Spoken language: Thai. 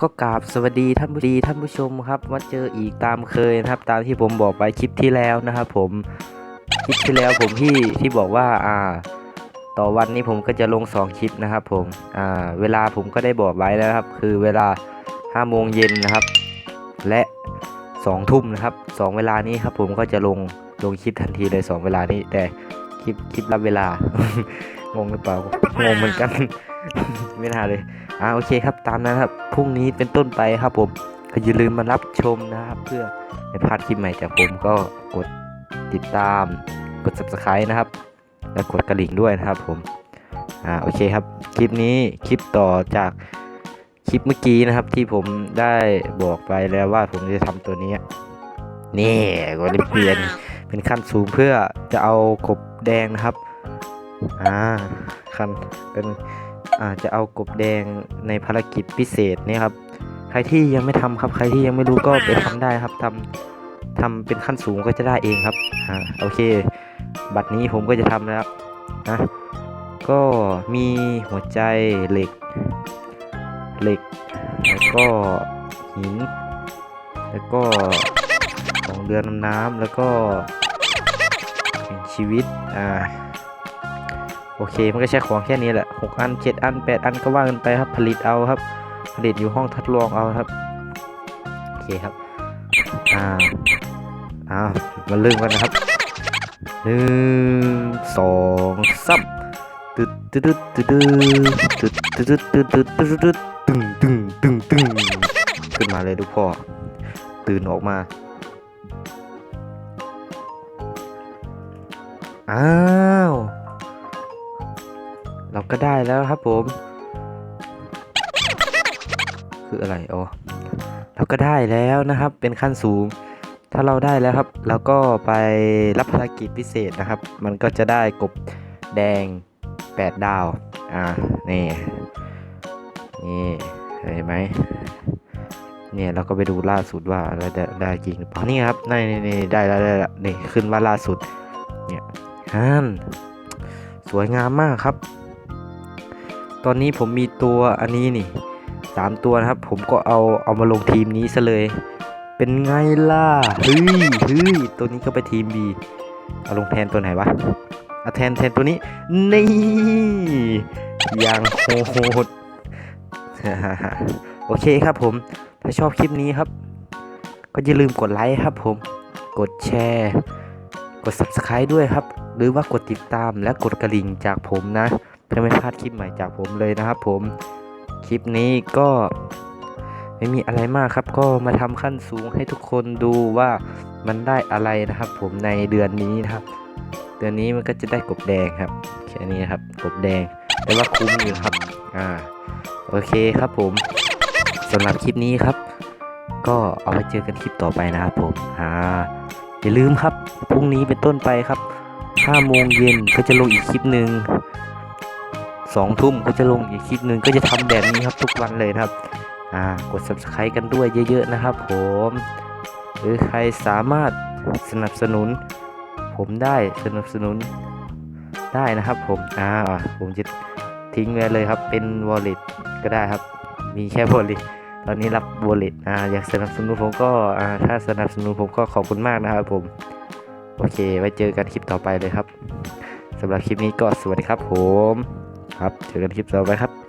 ก็กราบสวัสดีท่านผู้ดีท่านผู้ชมครับมาเจออีกตามเคยนะครับ ตามที่ผมบอกไปคลิปที่แล้วนะครับผมคลิปที่แล้วผมที่ที่บอกว่าอ่า ต่อวันนี้ผมก็จะลงสองคลิปนะครับผมอ่าเวลาผมก็ได้บอกไว้แล้วครับ คือเวลา5โมงเย็นนะครับ และ 2 ทุ่มนะครับสองเวลานี้ครับผมก็จะลงลงคลิปทันทีเลยสองเวลานี้แต่คลิปคลิปรับเวลา งงหรือเปล่างงเหมือนกัน ไม่น่าเลยอ่าโอเคครับตามนั้นครับพรุ่งนี้เป็นต้นไปครับผมก็อย่าลืมมารับชมนะครับ เพื่อไม่พลาดคลิปใหม่จากผมก็กดติดตามกด subscribe นะครับ และกดกระดิ่งด้วยนะครับผมอ่าโอเคครับ คลิปนี้คลิปต่อจากคลิปเมื่อกี้นะครับ ที่ผมได้บอกไปแล้วว่าผมจะทำตัวนี้นี่ก็ได้เปลี่ยนเป็นขั้นสูงเพื่อจะเอากบแดงนะครับ อ่าขั้นเป็นอาจจะเอากบแดงในภารกิจพิเศษนี่ครับ ใครที่ยังไม่ทำครับ ใครที่ยังไม่รู้ก็ไปทำได้ครับทำทำเป็นขั้นสูงก็จะได้เองครับอ่าโอเค บัตรนี้ผมก็จะทำแล้วนะก็มีหัวใจเหล็ก เหล็ก แล้วก็หิน แล้วก็ของเรือน้ำน้ำแล้วก็แห่งชีวิตอ่า โอเคมันก็ใช้ของแค่นี้แหละหกอันเจ็ดอันแปดอันก็ว่ากันไปครับ ผลิตเอาครับ ผลิตอยู่ห้องทดลองเอาครับ โอเคครับ อ่าอ่าวมาเริ่มกันนะครับหนึ่งสองสามตึ๊ดตึ๊ดตึ๊ดตึ๊ดตึ๊ดตึ๊ดตึ๊ดตึ๊ดตึ๊ดตึ๊ดตึ๊ดตึงตึ๊งตึงตึงขึ้นมาเลยลูกพ่อ ตื่นออกมาอ้าว เราก็ได้แล้วครับผม คืออะไรอ๋อเราก็ได้แล้วนะครับ เป็นขั้นสูง ถ้าเราได้แล้วครับ เราก็ไปรับภารกิจพิเศษนะครับ มันก็จะได้กบแดง 8 ดาว อ่า นี่ นี่เห็นไหมเนี่ยเราก็ไปดูล่าสุดว่าเราไดได้จริงหรือเปล่านี่ครับนี่นี่นี่ได้แล้วได้แล้วนี่ขึ้นว่าล่าสุดเนี่ยฮันสวยงามมากครับ ตอนนี้ผมมีตัวอันนี้นี่สามตัวนะครับ ผมก็เอาเอามาลงทีมนี้ซะเลย เป็นไงล่ะเฮ้ยเฮ้ยตัวนี้ก็ไปทีม B เอาลงแทนตัวไหนวะเอาแทนแทนตัวนี้ นี่อย่างโหดโอเคครับผม ถ้าชอบคลิปนี้ครับ ก็อย่าลืมกดไลค์ครับผม กดแชร์ กด subscribe ด้วยครับ หรือว่ากดติดตามและกดกระดิ่งจากผมนะ พื่อไม่พลาดคลิปใหม่จากผมเลยนะครับ ผมคลิปนี้ก็ไม่มีอะไรมากครับ ก็มาทำขั้นสูงให้ทุกคนดูว่ามันได้อะไรนะครับ ผมในเดือนนี้นะครับ เดือนนี้มันก็จะได้กบแดงครับแค่นี้นะครับกบแดงแต่ว่าคุ้มอยู่ครับอ่าโอเคครับผมสำหรับคลิปนี้ครับ ก็เอาไว้เจอกันคลิปต่อไปนะครับผมอ่าอย่าลืมครับพรุ่งนี้เป็นต้นไปครับ5โมงเย็นก็จะลงอีกคลิปหนึ่ง 2ทุ่มก็จะลงอีกคลิปหนึ่งก็จะทำแบบนี้ครับทุกวันเลยนะครับอ่ากด subscribe กันด้วยเยอะๆนะครับ ผมหรือใครสามารถสนับสนุน ผมได้สนับสนุนได้นะครับ ผมอ่าผมจะทิ้งไว้เลยครับเป็น wallet ก็ได้ครับ มีแค่ wallet ตอนนี้รับ wallet อ่าอยากสนับสนุนผมก็อ่าถ้าสนับสนุนผมก็ขอบคุณมากนะครับผมโอเค ไว้เจอกันคลิปต่อไปเลยครับสำหรับคลิปนี้ก็สวัสดีครับผม ครับ เจอกันคลิปต่อไปครับ